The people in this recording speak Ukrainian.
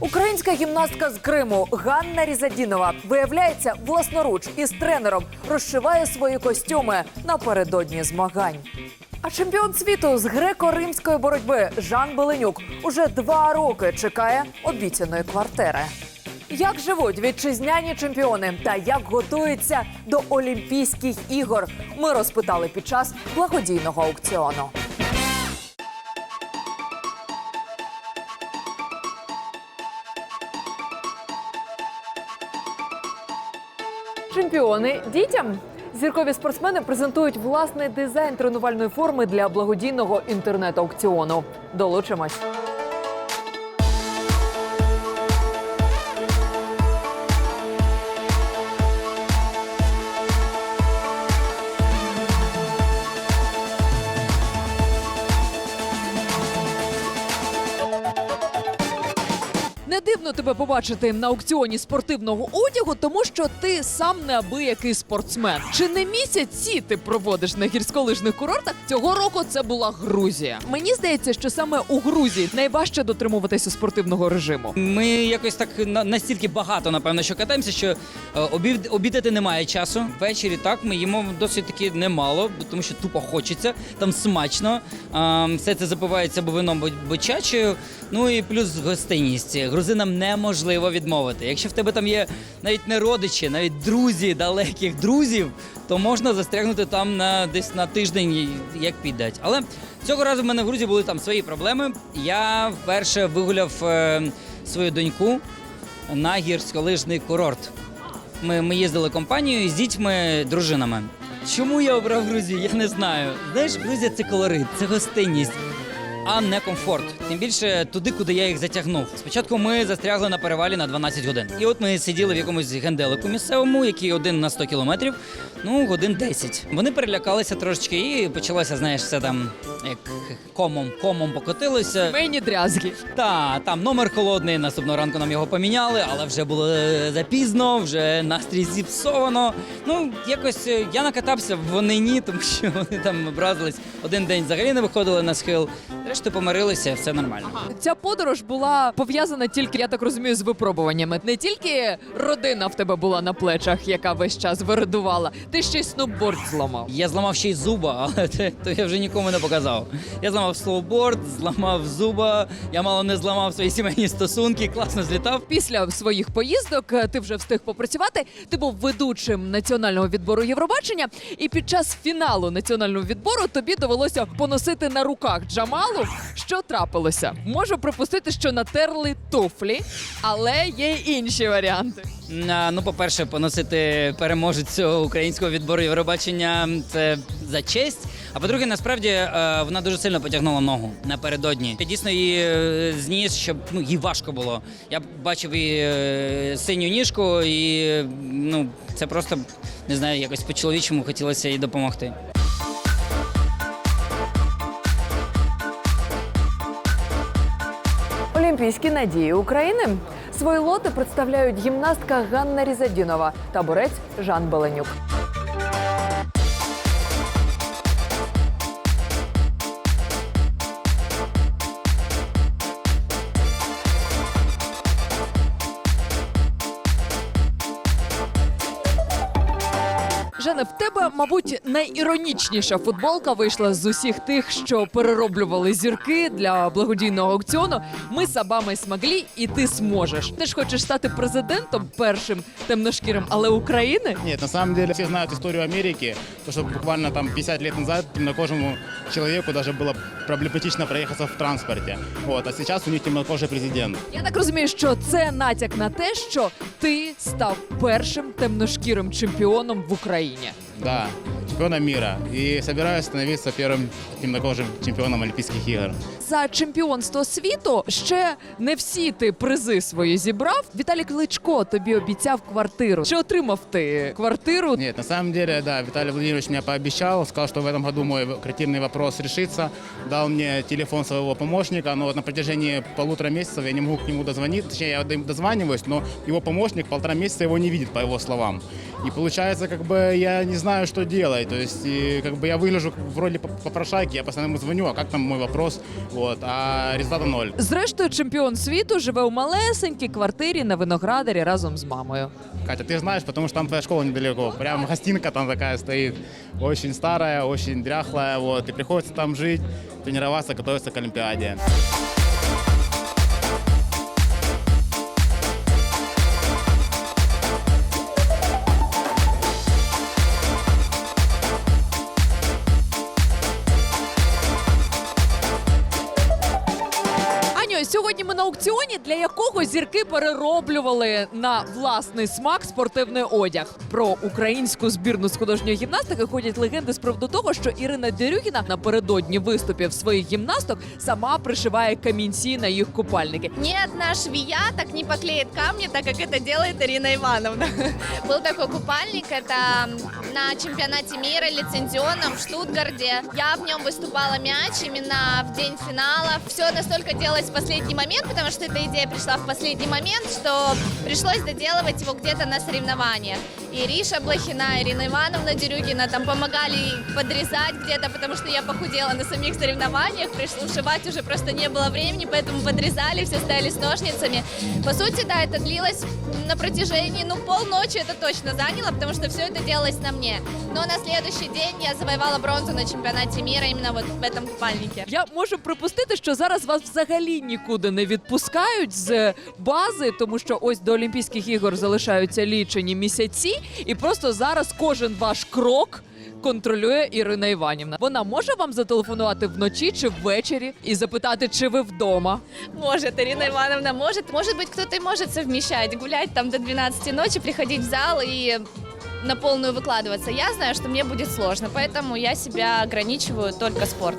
Українська гімнастка з Криму Ганна Різадінова виявляється власноруч із тренером розшиває свої костюми напередодні змагань. А чемпіон світу з греко-римської боротьби Жан Беленюк уже два роки чекає обіцяної квартири. Як живуть вітчизняні чемпіони та як готуються до Олімпійських ігор, ми розпитали під час благодійного аукціону. Чемпіони дітям. Зіркові спортсмени презентують власний дизайн тренувальної форми для благодійного інтернет-аукціону. Долучимось. Дивно тебе побачити на аукціоні спортивного одягу, тому що ти сам неабиякий спортсмен. Чи не місяці ти проводиш на гірськолижних курортах? Цього року це була Грузія. Мені здається, що саме у Грузії найважче дотримуватися спортивного режиму. Ми якось так на- настільки багато, напевно, що катаємося, що е, обід, обідати немає часу. Ввечері так ми їмо досить таки немало, бо- тому що тупо хочеться, там смачно. Все це запивається або вином, або чачею. Ну і плюс гостинність. Грузинам неможливо відмовити. Якщо в тебе там є навіть не родичі, навіть друзі, далеких друзів, то можна застрягнути там на десь на тиждень, як піддать. Але цього разу в мене в Грузії були там свої проблеми. Я вперше вигуляв е, свою доньку на гірськолижний курорт. Ми, ми їздили компанією з дітьми, дружинами. Чому я обрав Грузію? Я не знаю. Знаєш, Грузія це колорит, це гостинність, а не комфорт. Тим більше туди, куди я їх затягнув. Спочатку ми застрягли на перевалі на 12 годин. І от ми сиділи в якомусь генделику місцевому, який один на 100 кілометрів, ну годин 10. Вони перелякалися трошечки і почалося, знаєш, все там як комом, комом покотилося. Мені дрязги. Та там номер холодний. Наступного ранку нам його поміняли, але вже було е, запізно, вже настрій зіпсовано. Ну якось е, я накатався, вони ні, тому що вони там образились. Один день взагалі не виходили на схил. Решту помирилися, все нормально. Ця подорож була пов'язана тільки, я так розумію, з випробуваннями. Не тільки родина в тебе була на плечах, яка весь час вирадувала, ти ще й сноуборд зламав. Я зламав ще й зуба, але те, то я вже нікому не показав. Я зламав слоуборд, зламав зуба, я мало не зламав свої сімейні стосунки, класно злітав. Після своїх поїздок е, ти вже встиг попрацювати. Ти був ведучим національного відбору Євробачення, і під час фіналу національного відбору тобі довелося поносити на руках Джамалу. Що трапилося? Можу припустити, що натерли туфлі, але є інші варіанти. Ну, по-перше, поносити переможецю українського відбору Євробачення це за честь. А по-друге, насправді е, вона дуже сильно потягнула ногу напередодні. Я дійсно її е, зніс, щоб ну їй важко було. Я бачив її е, синю ніжку, і ну це просто не знаю, якось по-чоловічому хотілося їй допомогти. Олімпійські надії України свої лоти представляють гімнастка Ганна Різадінова та борець Жан Беленюк. Жене, в тебе, мабуть, найіронічніша футболка вийшла з усіх тих, що перероблювали зірки для благодійного аукціону. Ми сабами смогли, і ти зможеш. Ти ж хочеш стати президентом першим темношкірим, але України? Нет, на самом деле все знают историю Америки, то что буквально там 50 лет назад темнокожему человеку даже было проблематично проехаться в транспорте. Вот, а сейчас у них темнокожий президент. Я так розумію, що це натяк на те, що ти став першим темношкірим чемпіоном в Україні. Україні. Да, чемпионом мира. И собираюсь становиться первым темнокожим чемпионом Олимпийских игр. За чемпіонство світу ще не всі ти призи свої зібрав. Віталій Кличко тобі обіцяв квартиру. Чи отримав ти квартиру? Нет, на самом деле, да, Виталий Владимирович мне пообещал, сказал, что в этом году мой креативный вопрос решится, дал мне телефон своего помощника, но вот на протяжении полутора месяцев я не могу к нему дозвониться, точнее, я до- дозваниваюсь, но его помощник полтора месяца его не видит, по его словам. И получается, как бы, я не знаю, знаю, что делать. То есть, и, как бы я выгляжу в роли поп- попрошайки, я постоянно ему звоню, а как там мой вопрос, вот, а результата ноль. Зрештою, чемпіон світу живе у малесенькій квартирі на виноградарі разом з мамою. Катя, ты знаешь, потому что там твоя школа недалеко. Прям гостинка там такая стоит, очень старая, очень дряхлая, вот, и приходится там жить, тренироваться, готовиться к Олимпиаде. на аукціоні, для якого зірки перероблювали на власний смак спортивний одяг. Про українську збірну з художньої гімнастики ходять легенди з приводу того, що Ірина Дерюгіна напередодні виступів своїх гімнасток сама пришиває камінці на їх купальники. Ни одна швея так не поклеит камни, так как это делает Ирина Ивановна. Был такой купальник, это на чемпионате мира лицензионном в Штутгарде. Я в нем выступала мяч именно в день финала. Все настолько делалось в последний момент, потому что эта идея пришла в последний момент, что пришлось доделывать его где-то на соревнованиях. И Риша Блохина, Ирина Ивановна Дерюгина там помогали подрезать где-то, потому что я похудела на самих соревнованиях, пришлось ушивать уже просто не было времени, поэтому подрезали, все стояли с ножницами. По сути, да, это длилось на протяжении, ну, полночи это точно заняло, потому что все это делалось на мне. Но на следующий день я завоевала бронзу на чемпионате мира именно вот в этом купальнике. Я можу припустити, що зараз вас взагалі нікуди не відпускають з бази, тому що ось до Олімпійських ігор залишаються лічені місяці, і просто зараз кожен ваш крок. Контролює Ірина Іванівна. Вона може вам зателефонувати вночі чи ввечері і запитати, чи ви вдома. Может, Ирина Ивановна может. Может быть, кто-то и может совмещать, гулять там до 12 ночи, приходить в зал и на полную выкладываться. Я знаю, что мне будет сложно, поэтому я себя ограничиваю только спорт.